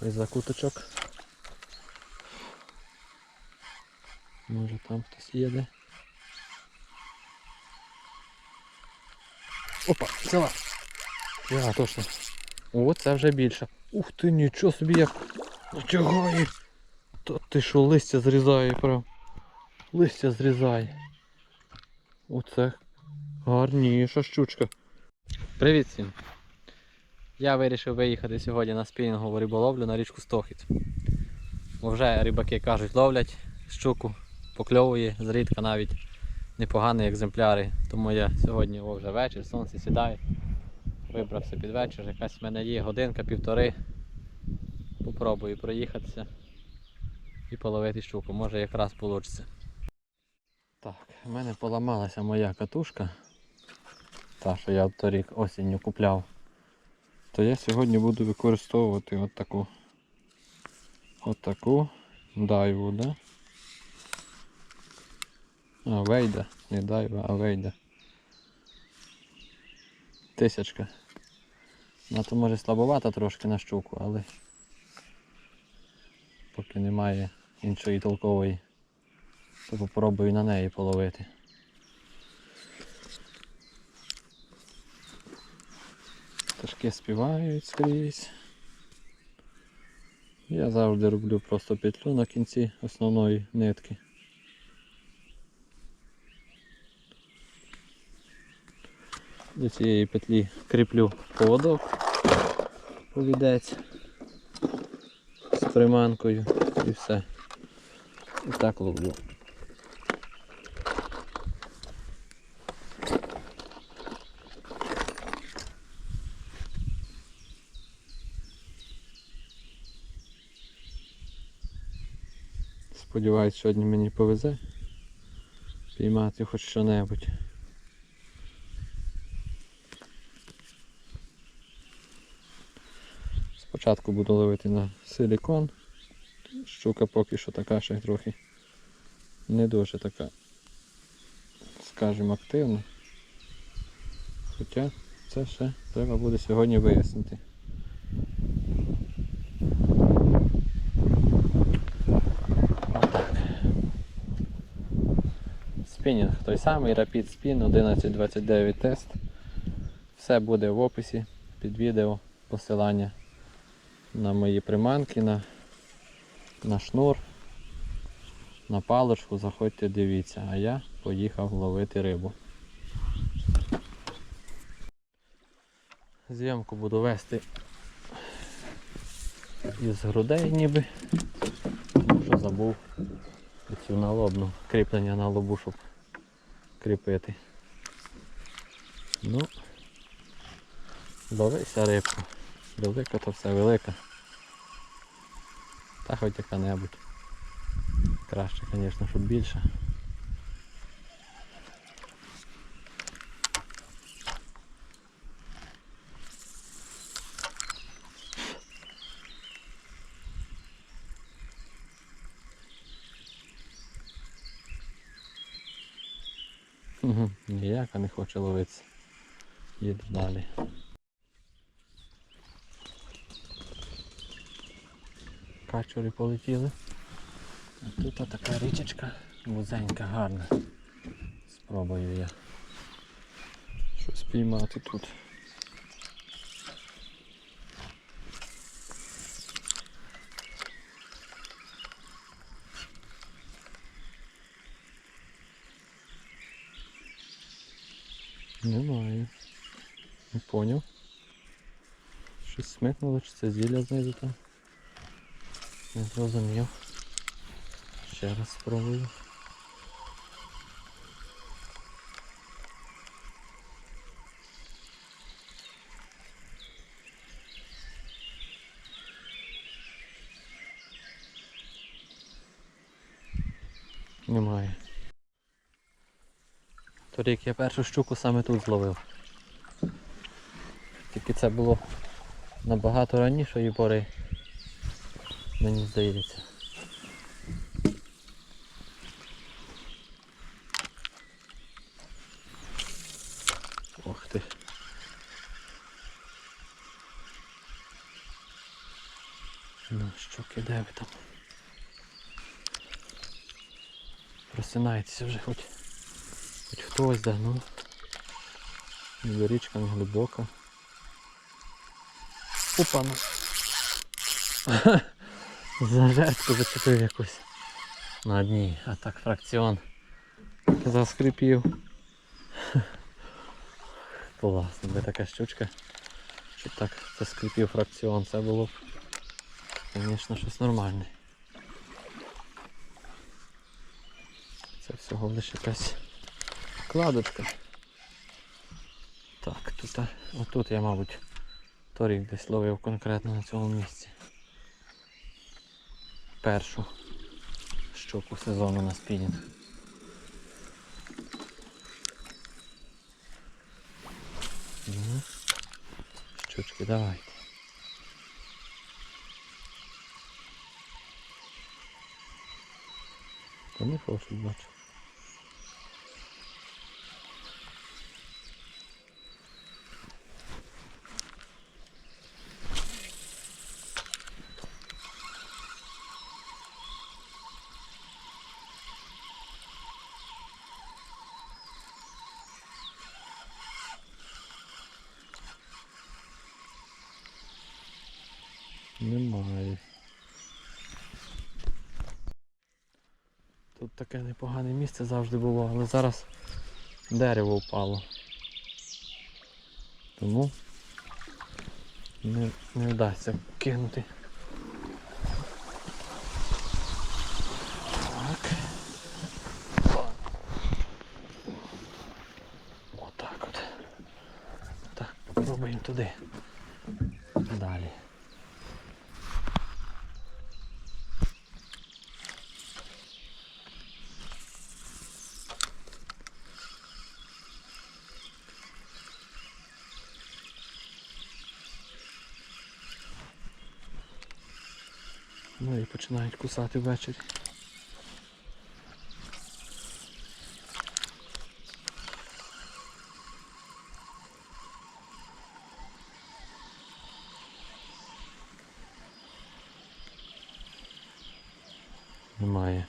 той закуточок. Може там хтось їде. Опа, взяла. Я точно. О, це вже більше. Ух ти, нічого собі як натягає. Та ти що листя зрізає прям. Листя зрізає. Оце гарніша щучка. Привіт всім! Я вирішив виїхати сьогодні на спінінгову риболовлю на річку Стохід. Бо вже рибаки кажуть, ловлять щуку, покльовує, зрідка навіть непогані екземпляри. Тому я сьогодні о, вже вечір, сонце сідає. Вибрався під вечір, якась в мене є годинка, півтори. Попробую проїхатися і половити щуку, може якраз вийде. Так, в мене поламалася моя катушка. Та, що я торік осінню купляв. То я сьогодні буду використовувати от таку от таку дайву, да? А, вейда, не дайва, а вейда. Тисячка. Ну то може слабовата трошки на щуку, але поки немає іншої толкової, то попробую на неї половити. Пташки співають скрізь. Я завжди роблю просто петлю на кінці основної нитки. До цієї петлі кріплю поводок, повідець з приманкою і все. І так ловлю. Сподіваюсь, сьогодні мені повезе піймати хоч що-небудь. Спочатку буду ловити на силікон. Щука поки що така ще трохи не дуже така, скажімо, активна. Хоча це ще треба буде сьогодні вияснити. Отак. Спінінг той самий Rapid Spin 1129 тест. Все буде в описі під відео посилання на мої приманки, на, на шнур, на паличку, заходьте, дивіться, а я поїхав ловити рибу. Зйомку буду вести із грудей ніби. Тому що забув цю налобну кріплення на лобу, щоб кріпити. Ну, ловися рибку. Велика то все велика. Та хоч яка-небудь. Краще, звісно, щоб більше. Ніяка не хоче ловитися. Їду далі. Качури полетіли. А тут така річечка вузенька, гарна. Спробую я щось піймати тут. Немає. Не поняв. Щось смикнуло, чи це зілля знизу там. Не зрозумів. Ще раз спробую. Немає. Торік я першу щуку саме тут зловив. Тільки це було набагато ранішої пори мені здається. Ох ти. Ну, щуки, де ви там? Просинайтеся вже хоч. Ну. Ніби річка не глибока. Опа, ну. За жертву зачепив якусь. На дні, а так фракціон заскрипів. Класно, би така щучка. Щоб так заскрипів фракціон, це було б, звісно, щось нормальне. Це всього лише якась кладочка. Так, тут, отут я, мабуть, торік десь ловив конкретно на цьому місці. Першу щуку сезону на спінінг. Ну, щучки, давайте. Не хочуть бачу. Немає. Тут таке непогане місце завжди було, але зараз дерево впало. Тому не, не вдасться кинути. Так. Отак от. Так, пробуємо туди. Далі. Ну і починають кусати ввечері. Немає.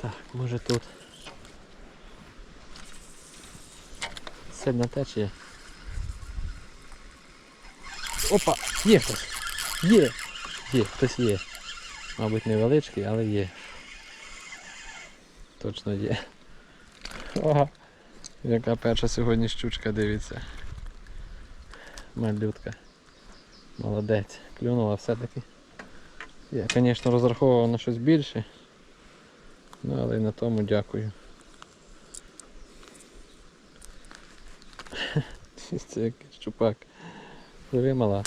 Так, може тут. Сильна течія. Опа! Є хтось! Є! Є, хтось є. Мабуть невеличкий, але є. Точно є. Ага. Яка перша сьогодні щучка дивиться. Малютка. Молодець. Клюнула все-таки. Я, звісно, розраховував на щось більше. Ну, але й на тому дякую. Це якийсь чупак. Пливи мала.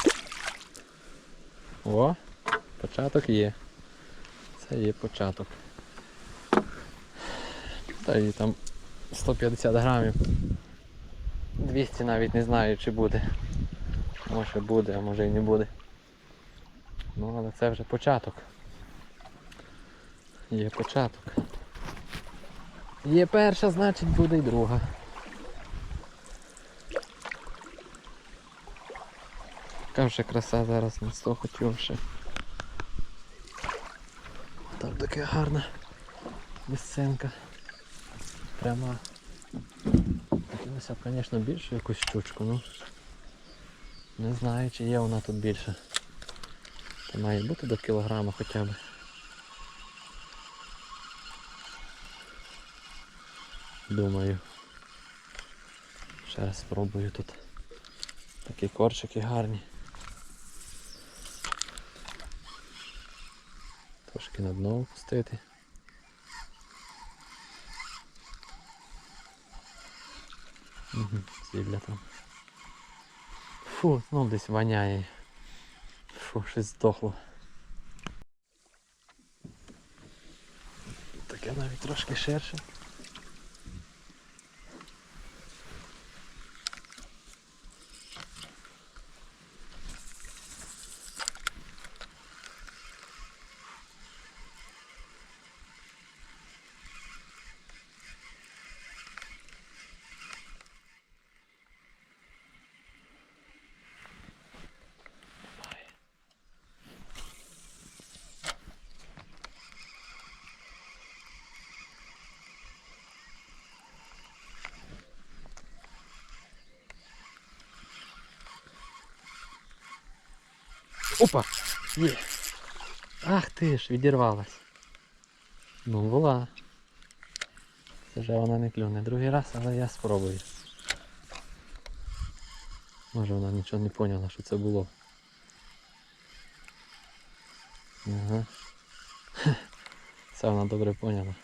О, початок є. Це є початок. Та і там 150 грамів. 200 навіть не знаю чи буде. Може буде, а може і не буде. Ну але це вже початок. Є початок. Є перша, значить буде і друга. Така вже краса зараз на 100 хотів ще. Там таке гарна місцинка. Прямо. Хотілося б, звісно, більше якусь щучку, ну. Не знаю, чи є вона тут більше. Та має бути до кілограма хоча б. Думаю. Ще раз спробую тут. Такі корчики гарні. Трошки на дно опустити. Угу, там. Фу, ну десь воняє. Фу, щось здохло. Таке навіть трошки ширше. Опа! Є! Ах ти ж, відірвалась. Ну була. Це вже вона не клюне другий раз, але я спробую. Може вона нічого не поняла, що це було. Ага. Це вона добре поняла.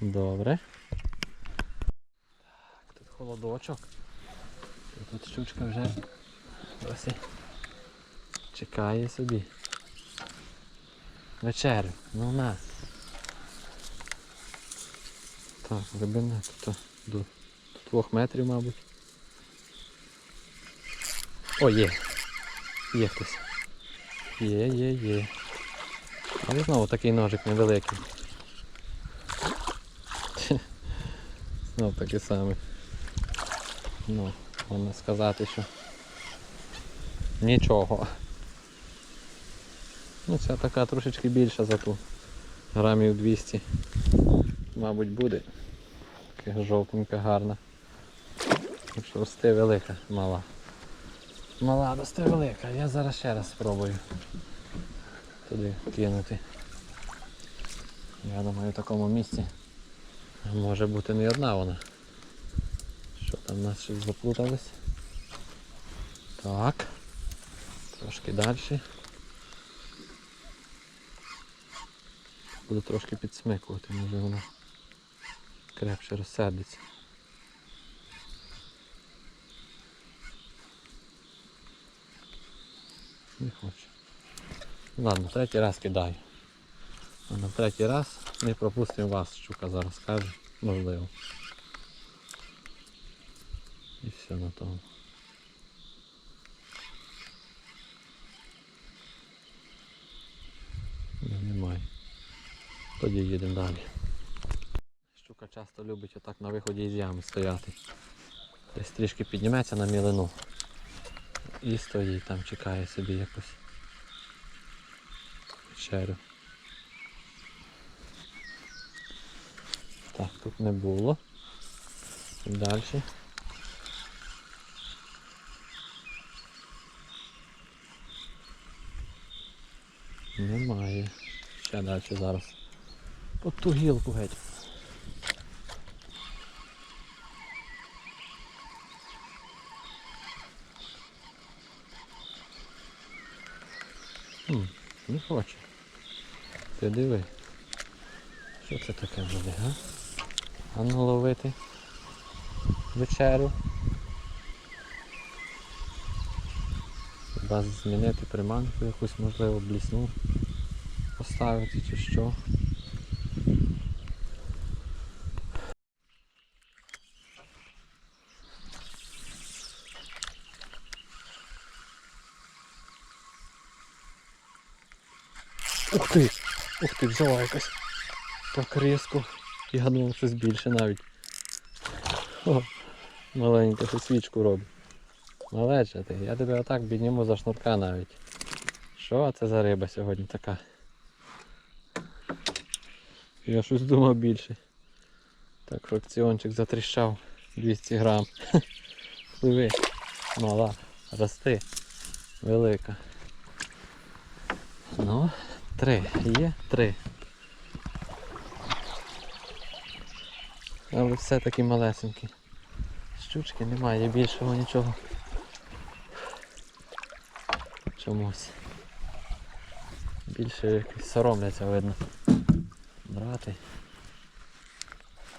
Добре. Так, тут холодочок. Тут щучка вже ось і чекає собі. Вечерю. Ну на. Так, глибина тут до, двох метрів, мабуть. О, є. Є хтось. Є, є, є. Але знову такий ножик невеликий. Знов такий самий. Ну, можна сказати, що нічого. Ну ця така трошечки більша за ту. Грамів 200. Мабуть буде. Така жовтенька гарна. Так що росте велика, мала. Мала росте велика. Я зараз ще раз спробую туди кинути. Я думаю в такому місці може бути не одна вона. Що там у нас щось заплуталось? Так. Трошки далі. Буду трошки підсмикувати, може вона крепше розсердиться. Не хоче. Ладно, третій раз кидаю. На третій раз не пропустимо вас, щука зараз каже, можливо. І все на тому. Ні, немає. Тоді їдемо далі. Щука часто любить отак на виході із ями стояти. Десь трішки підніметься на мілину. І стоїть там, чекає собі якусь вечерю. Так, тут не було. Далі. Немає. Ще далі зараз. По ту гілку геть. Хм, не хоче. Ти диви. Що це таке буде, га? А ну ловити вечерю. Хіба змінити приманку якусь, можливо, блісну поставити чи що. Ух ти! Ух ти, взяла якась. Так різко. Я думав щось більше навіть. О, маленька ще свічку робить. Малеча ти, я тебе отак підніму за шнурка навіть. Що це за риба сьогодні така? Я щось думав більше. Так, фракціончик затріщав 200 грам. Пливи, мала, рости, велика. Ну, три. Є три. Але все-таки малесенькі. Щучки немає більшого нічого. Чомусь. Більше якось соромляться видно. Брати.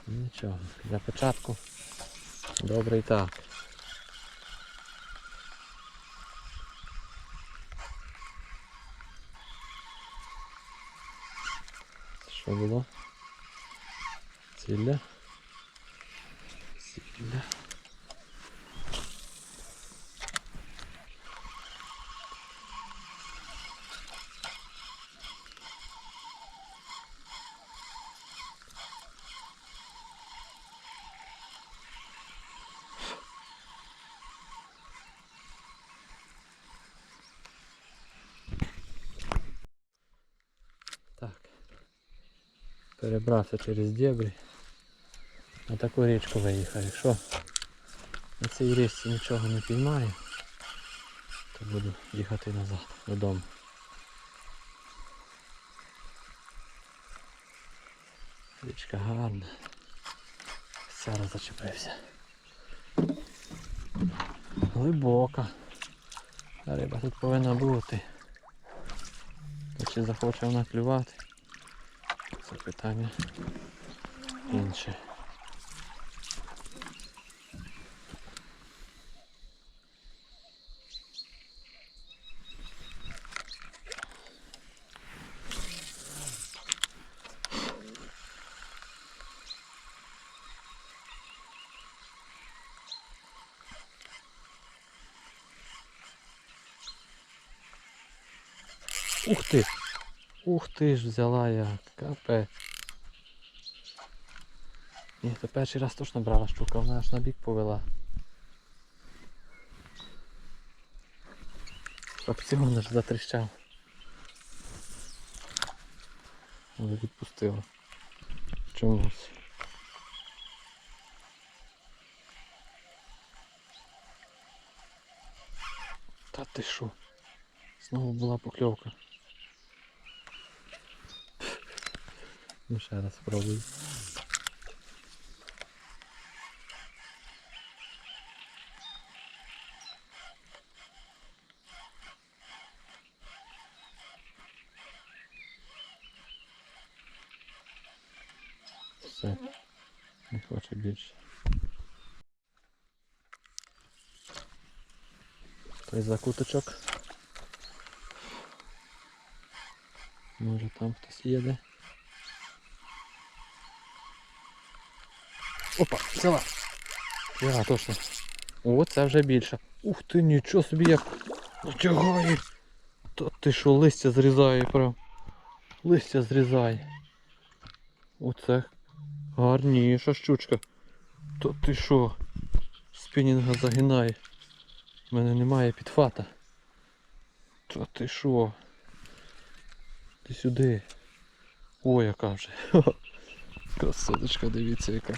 Нічого. Для початку добре так. Що було? Цілля. Цілля. Так. Перебрався через дебрі. На таку річку виїхав. Якщо на цій річці нічого не піймаю, то буду їхати назад додому. Річка гарна. Зараз зачепився. Глибока. Риба тут повинна бути. Чи захоче вона клювати? Це питання інше. Ух ти! Ух ти ж взяла я, капець. Ні, то перший раз точно брала штука, вона аж на бік повела. Опціон аж затріщав. Але відпустила. Чомусь. Та ти що? Знову була покльовка. Ну ще раз спробую. Все. Не хоче більше. Той закуточок. Може там хтось їде. Опа, взяла. Взяла, точно. О, це вже більше. Ух ти, нічого собі як натягає. Та ти що, листя зрізає прям. Листя зрізає. Оце гарніша щучка. Та ти що? Спінінга загинає. У мене немає підфата. Та ти що? Ти сюди. О, яка вже. Красоточка, дивіться яка.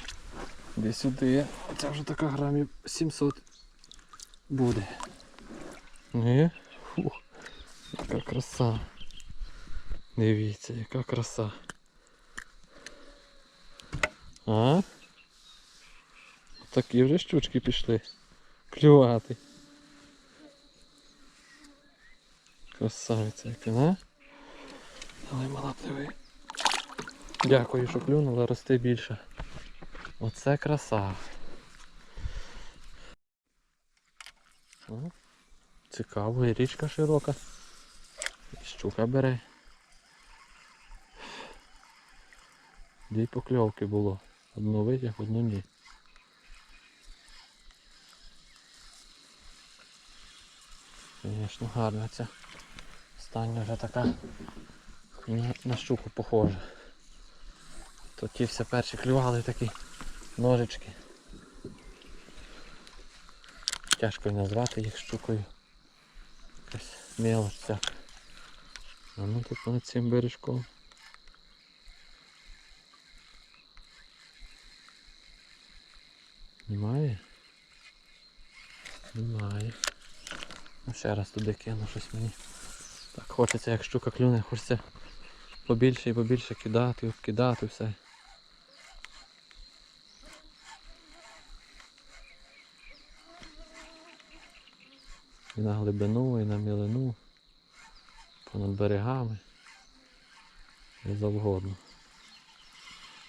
Де сюди. Це вже така грамів 700 буде. Ні? Фух. Яка краса. Дивіться, яка краса. А? Такі вже щучки пішли. Клювати. Красавиця яка, а? Але малатливий. Дякую, що клюнула, рости більше. Оце краса. Цікаво, і річка широка. І щука бере. Дві покльовки було. Одну витяг, одну ні. Звісно, гарна ця. Остання вже така на, щуку похожа. То ті все перші клювали такі ножички. Тяжко назвати їх щукою. Якась мелоч всяка. А ну тут над цим бережком. Немає? Немає. Ну ще раз туди кину щось мені. Так хочеться, як щука клюне, хочеться побільше і побільше кидати, обкидати все. І на глибину, і на мілину, понад берегами. І завгодно.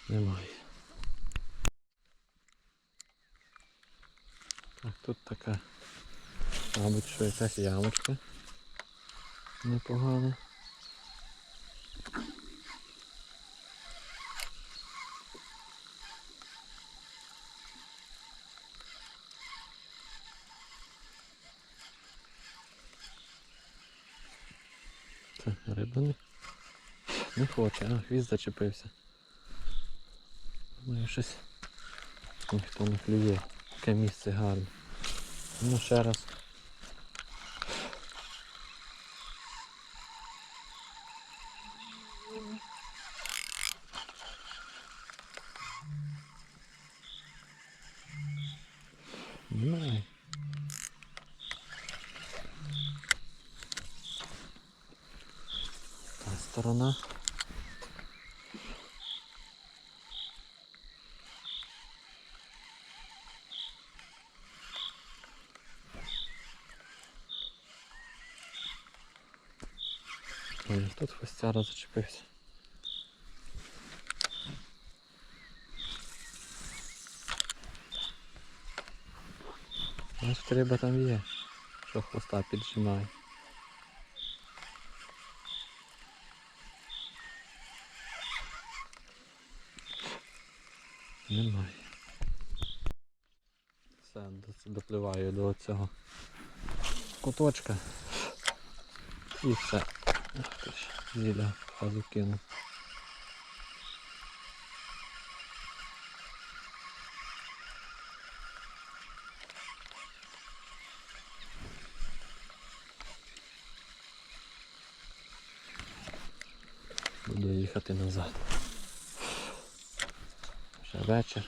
Немає. Так, тут така, мабуть, що якась ямочка. Непогана. хоче, а хвіст зачепився. Думаю, щось ніхто не клює. Таке місце гарне. Ну ще раз. Най. Та сторона. Тут хвостяра зачепився. Значить риба там є, що хвоста піджимає. Немає. Все, допливаю до цього куточка. І все. Зіля одразу кинув. Буду їхати назад. Вже вечір.